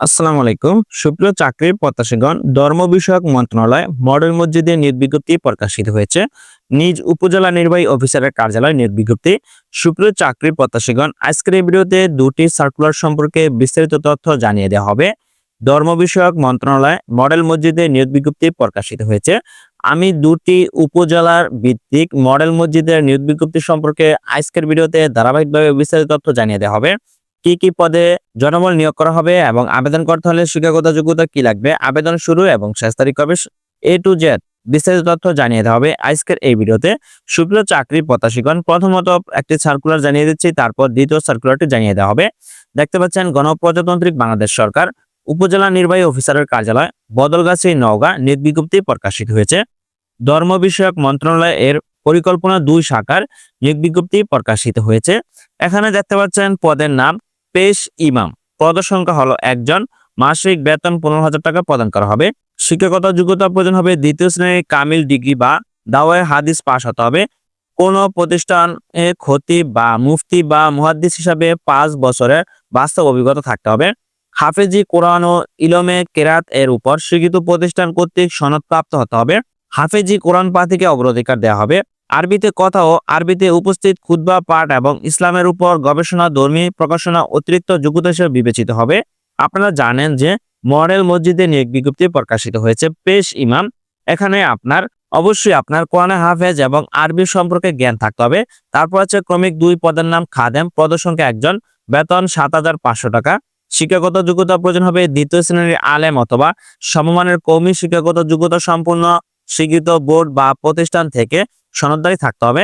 আসসালামু আলাইকুম। সুপ্রিয় চাকরির প্রত্যাশীগণ, ধর্ম বিষয়ক মন্ত্রণালয় মডেল মসজিদে নিয়োগ বিজ্ঞপ্তি প্রকাশিত হয়েছে। নিজ উপজেলা নির্বাহী অফিসারের কার্যালয় নিয়োগ বিজ্ঞপ্তি। সুপ্রিয় চাকরির প্রত্যাশীগণ, আজকের এই ভিডিওতে দুটি সার্কুলার সম্পর্কে বিস্তারিত তথ্য জানিয়ে দেওয়া হবে। ধর্ম বিষয়ক মন্ত্রণালয় মডেল মসজিদে নিয়োগ বিজ্ঞপ্তি প্রকাশিত হয়েছে। আমি দুটি উপজেলার ভিত্তিক মডেল মসজিদের নিয়োগ বিজ্ঞপ্তি সম্পর্কে আজকের ভিডিওতে ধারাবাহিকভাবে বিস্তারিত তথ্য জানিয়ে দেওয়া হবে। কি কি পদে জনবল নিয়োগ করা হবে এবং আবেদন করতে হলে শিক্ষাগত যোগ্যতা কি লাগবে? আবেদন শুরু এবং শেষ তারিখ কবে? এ টু জেড বিস্তারিত তথ্য জানিয়ে দেওয়া হবে আজকের এই ভিডিওতে। সুপ্রিয় চাকরি প্রত্যাশীগণ, প্রথমত একটি সার্কুলার জানিয়ে দিচ্ছি, তারপর দ্বিতীয় সার্কুলারটি জানিয়ে দেওয়া হবে। দেখতে পাচ্ছেন গণপ্রজাতান্ত্রিক বাংলাদেশ সরকার, উপজেলা নির্বাহী অফিসারের কার্যালয়, বদলগাছি নওগাঁ, নিয়োগ বিজ্ঞপ্তি প্রকাশিত হয়েছে। ধর্ম বিষয়ক মন্ত্রণালয় এর পরিকল্পনা দুই শাখার নিয়োগ বিজ্ঞপ্তি প্রকাশিত হয়েছে। এখানে দেখতে পাচ্ছেন, পদের নাম পেশ ইমাম। পদ সংখ্যা হলো একজন। মাসিক বেতন পনেরো হাজার টাকা প্রদান করা হবে। শিক্ষাগত যোগ্যতা প্রয়োজন হবে দ্বিতীয় শ্রেণির কামিল ডিগ্রি বা দাওয়ায় হাদিস পাশ হতে হবে। কোন প্রতিষ্ঠানে ক্ষতি বা মুফতি বা মুহাদ্দিস হিসাবে পাঁচ বছরের বাস্তব অভিজ্ঞতা থাকতে হবে। হাফেজি কোরআন ও ইলমে কেরাত এর উপর স্বীকৃত প্রতিষ্ঠান কর্তৃক সনদপ্রাপ্ত হতে হবে। হাফেজি কোরআন পাতিকে অগ্রাধিকার দেওয়া হবে। আরবিতে কথা ও আরবিতে উপস্থিত খুতবা পাঠ এবং ইসলামের উপর গবেষণা, ধর্মী প্রকাশনা অতিরিক্ত যোগ্যতা হিসেবে বিবেচিত হবে। আপনারা জানেন যে মডেল মসজিদে নিয়োগ বিজ্ঞপ্তি প্রকাশিত হয়েছে পেশ ইমাম। এখানে আপনার, অবশ্যই আপনার কোরআনে হাফেজ এবং আরবি সম্পর্কে জ্ঞান থাকতে হবে। তারপর আছে ক্রমিক দুই পদের নাম খাদেম। সংখ্যা একজন, বেতন সাত হাজার পাঁচশো টাকা। শিক্ষাগত যোগ্যতা প্রয়োজন হবে দ্বিতীয় শ্রেণির আলেম অথবা সমমানের কৌমি শিক্ষাগত যোগ্যতা সম্পূর্ণ স্বীকৃত বোর্ড বা প্রতিষ্ঠান থেকে সনদদারি থাকতে হবে।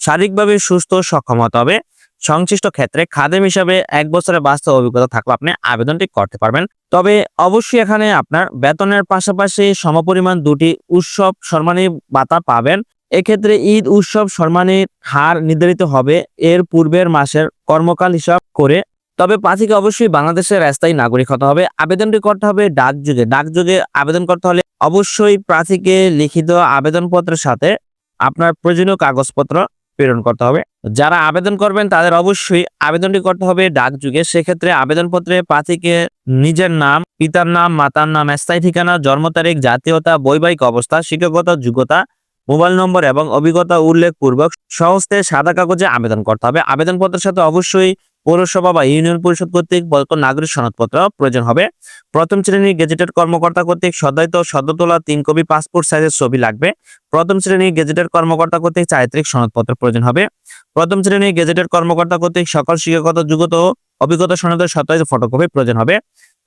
শারীরিকভাবে সুস্থ, সক্ষম হতে হবে। সংশ্লিষ্ট ক্ষেত্রে খাদেম হিসাবে এক বছরের বাস্তব অভিজ্ঞতা থাকলে আপনি আবেদনটি করতে পারবেন। তবে অবশ্যই এখানে আপনার বেতনের পাশাপাশি সমপরিমাণ দুটি উৎসব সম্মানী ভাতা পাবেন। এক্ষেত্রে ঈদ উৎসব সম্মানীর হার নির্ধারিত হবে এর পূর্বের মাসের কর্মকাল হিসাব করে। তবে প্রার্থীকে অবশ্যই বাংলাদেশের স্থায়ী নাগরিক হতে হবে। আবেদনটি করতে হবে ডাক যুগে ডাক যুগে আবেদন করতে হলে অবশ্যই প্রার্থীকে লিখিত আবেদনপত্রের সাথে আপনার প্রয়োজনীয় কাগজপত্র প্রেরণ করতে হবে। যারা আবেদন করবেন, তাদের অবশ্যই আবেদনটি করতে হবে ডাক যুগে। সেক্ষেত্রে আবেদনপত্রে প্রার্থীকে নিজের নাম, পিতার নাম, মাতার নাম, স্থায়ী ঠিকানা, জন্ম তারিখ, জাতীয়তা, বৈবাহিক অবস্থা শিক্ষকতা যোগ্যতা, মোবাইল নম্বর এবং অভিজ্ঞতা উল্লেখপূর্বক সহজতে সাদা কাগজে আবেদন করতে হবে। আবেদনপত্রের সাথে অবশ্যই পৌরসভা বা ইউনিয়ন পরিষদ কর্তৃক প্রদত্ত নাগরিক সনদপত্র প্রয়োজন হবে। প্রথম শ্রেণির গেজেটেড কর্মকর্তা কর্তৃক সদায়িত সদ্যতোলা তিন কপি পাসপোর্ট সাইজের ছবি লাগবে। প্রথম শ্রেণির গেজেটেড কর্মকর্তা কর্তৃক চারিত্রিক সনদপত্র প্রয়োজন হবে। প্রথম শ্রেণির গেজেটেড কর্মকর্তা কর্তৃক সকল শিক্ষাগত যুগত অভিজ্ঞতা সনদের সত্যায়িত ফটোকপি প্রয়োজন হবে।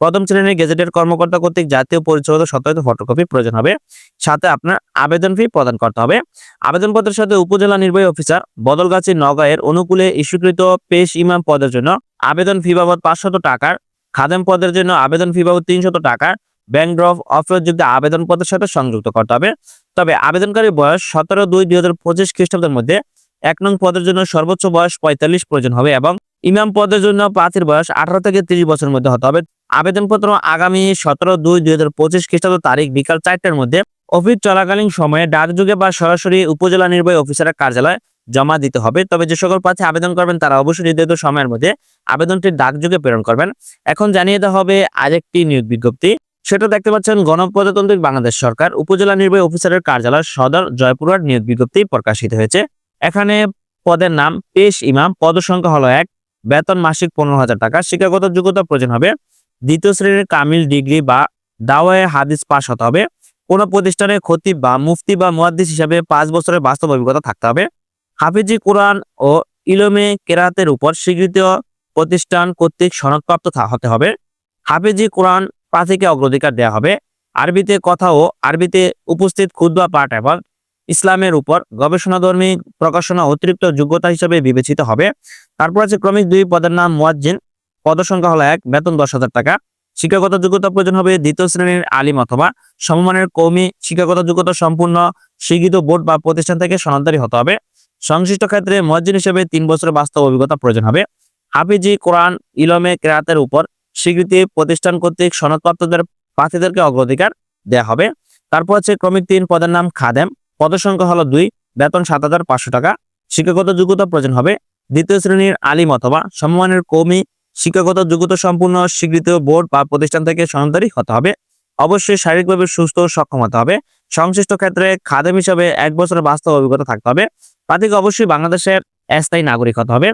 প্রথম শ্রেণির গেজেটেড কর্মকর্তা কর্তৃক জাতীয় পরিচয় সত্যায়িত ফটোকপি প্রয়োজন হবে। সাথে আপনার আবেদন ফি প্রদান করতে হবে। আবেদনপত্রের সাথে উপজেলা নির্বাহী অফিসার বদলগাছি নগাঁয়ের অনুকূলে ইস্যুকৃত পেশ ইমাম পদের জন্য আবেদন ফি বাবদ পাঁচশত টাকার খাদেম পদের জন্য আবেদন ফি বাবদ তিনশত টাকার ব্যাংক ড্রপ অফারযুক্ত আবেদন পদের সাথে সংযুক্ত করতে হবে। তবে আবেদনকারী বয়স সতেরো দুই দুই হাজার পঁচিশ খ্রিস্টাব্দের মধ্যে এক নং পদের জন্য সর্বোচ্চ বয়স পঁয়তাল্লিশ প্রয়োজন হবে এবং ইমাম পদের জন্য প্রার্থীর বয়স আঠারো থেকে তিরিশ বছরের মধ্যে হতে হবে। আবেদনপত্র আগামী সতেরো দুই দুই হাজার পঁচিশ খ্রিস্টাব্দ তারিখ বিকাল চারটার মধ্যে অফিস চলাকালীন সময়ে ডাকযোগে বা সরাসরি উপজেলা নির্বাহী অফিসারের কার্যালয় জমা দিতে হবে। তবে যে সকল প্রার্থী আবেদন করবেন তারা অবশ্যই নির্ধারিত সময়ের মধ্যে আবেদনটি ডাকযোগে প্রেরণ করবেন। এখন জানিয়ে দেওয়া হবে আরেকটি নিয়োগ বিজ্ঞপ্তি। সেটা দেখতে পাচ্ছেন গণপ্রজাতান্ত্রিক বাংলাদেশ সরকার, উপজেলা নির্বাহী অফিসারের কার্যালয় সদর জয়পুরহাট নিয়োগ বিজ্ঞপ্তি প্রকাশিত হয়েছে। এখানে পদের নাম পেশ ইমাম, পদ সংখ্যা হলো এক, বেতন মাসিক পনেরো হাজার টাকা। শিক্ষাগত যোগ্যতা প্রয়োজন হবে দ্বিতীয় শ্রেণির কামিল ডিগ্রি বা দাওয়ায় হাদিস পাস হতে হবে। কোন প্রতিষ্ঠানে খতিব বা মুফতি বা মুহাদ্দিস হিসাবে পাঁচ বছরের বাস্তব অভিজ্ঞতা থাকতে হবে। হাফিজি কোরআন ও ইলমে কেরাতের উপর স্বীকৃত প্রতিষ্ঠান কর্তৃক সনদপ্রাপ্ত হতে হবে। হাফিজি কোরআন প্রার্থীকে অগ্রাধিকার দেওয়া হবে। আরবিতে কথা ও আরবিতে উপস্থিত খুদবা পাঠ এবং ইসলামের উপর গবেষণাধর্মী প্রকাশনা অতিরিক্ত যোগ্যতা হিসেবে বিবেচিত হবে। তারপর আছে ক্রমিক দুই পদের নাম মুয়াজ্জিন। পদ সংখ্যা হলো এক, বেতন দশ হাজার টাকা। শিক্ষাগত যোগ্যতা প্রয়োজন হবে দ্বিতীয় শ্রেণির আলিম অথবা সমমানের কৌমি শিক্ষাগত যোগ্যতা সম্পূর্ণ স্বীকৃত বোর্ড বা প্রতিষ্ঠান থেকে সনদদারি হতে হবে। সংশ্লিষ্ট ক্ষেত্রে মসজিদ হিসেবে তিন বছরের বাস্তব অভিজ্ঞতা প্রয়োজন হবে। হাফিজি, কোরআন, ইলমে কেরাতের উপর স্বীকৃতি প্রতিষ্ঠান কর্তৃক সনদপ্রাপ্তদের প্রার্থীদেরকে অগ্রাধিকার দেওয়া হবে। তারপর হচ্ছে ক্রমিক তিন, পদের নাম খাদেম। পদসংখ্যা হলো দুই, বেতন সাত হাজার পাঁচশো টাকা। শিক্ষাগত যোগ্যতা প্রয়োজন হবে দ্বিতীয় শ্রেণির আলিম অথবা সমমানের কৌমি শিক্ষাগত যোগ্যতা সম্পূর্ণ স্বীকৃত বোর্ড বা প্রতিষ্ঠান থেকে সনদদারি হতে হবে। অবশ্যই শারীরিকভাবে সুস্থ সক্ষম হতে হবে। সংশ্লিষ্ট ক্ষেত্রে খাদেম হিসাবে এক বছরের বাস্তব অভিজ্ঞতা থাকতে হবে। প্রার্থীকে অবশ্যই বাংলাদেশের স্থায়ী নাগরিক হতে হবে।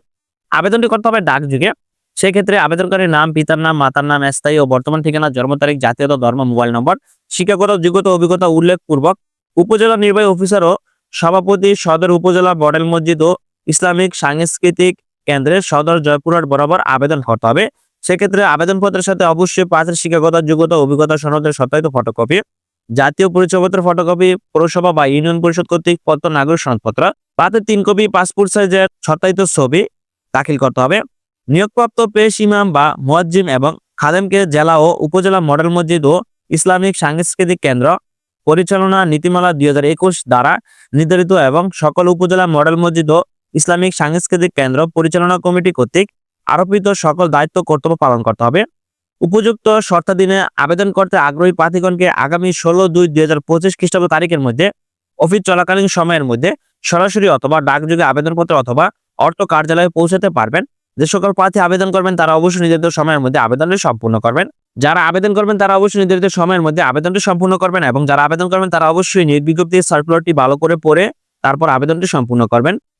আবেদনটি করতে হবে ডাক যুগে। সেক্ষেত্রে আবেদনকারীর নাম, পিতার নাম, মাতার নাম, স্থায়ী ও বর্তমান ঠিকানা, জন্ম তারিখ জাতীয়তা ধর্ম, মোবাইল নম্বর, শিক্ষাগত যোগ্যতা অভিজ্ঞতা উল্লেখপূর্বক উপজেলা নির্বাহী অফিসার ও সভাপতি সদর উপজেলা মডেল মসজিদ ও ইসলামিক, সাংস্কৃতিক কেন্দ্রের সদর জয়পুরহাট বরাবর আবেদন করতে হবে। সেক্ষেত্রে আবেদনপত্রের সাথে অবশ্যই পাঁচের শিক্ষাগত যোগ্যতা, অভিজ্ঞতা, সনদের সত্যায়িত ফটোকপি জাতীয় পরিচয়পত্রের ফটোকপি পৌরসভা বা ইউনিয়ন পরিষদ কর্তৃক পত্র, নাগরিক সনদপত্র পাতের তিন কপি পাসপোর্ট সাইজের সত্যায়িত ছবি দাখিল করতে হবে। নিয়োগপ্রাপ্ত পেশ ইমাম বা মুয়াজ্জিম এবং খাদেমকে জেলা ও উপজেলা মডেল মসজিদ ও ইসলামিক সাংস্কৃতিক কেন্দ্র পরিচালনা নীতিমালা দুই হাজার একুশ দ্বারা নির্ধারিত এবং সকল উপজেলা মডেল মসজিদ ও ইসলামিক সাংস্কৃতিক কেন্দ্র পরিচালনা কমিটি কর্তৃক আরোপিত সকল দায়িত্ব কর্তব্য পালন করতে হবে। উপযুক্ত শর্তাধীনে আবেদন করতে আগ্রহী প্রার্থীগণকে আগামী ষোলো দুই দুই হাজার পঁচিশ খ্রিস্টাব্দ তারিখের মধ্যে, অফিস চলাকালীন সময়ের মধ্যে সরাসরি অথবা ডাকযোগে আবেদনপত্র অথবা অর্থ কার্যালয়ে পৌঁছাতে পারবেন। যে সকল প্রার্থী আবেদন করবেন, তারা অবশ্যই নির্ধারিত সময়ের মধ্যে আবেদনটি সম্পূর্ণ করবেন। যারা আবেদন করবেন, তারা অবশ্যই নির্ধারিত সময়ের মধ্যে আবেদনটি সম্পূর্ণ করবেন এবং যারা আবেদন করবেন, তারা অবশ্যই নির্বিজ্ঞপ্তি সার্কুলারটি ভালো করে পড়ে তারপর আবেদনটি সম্পূর্ণ করবেন।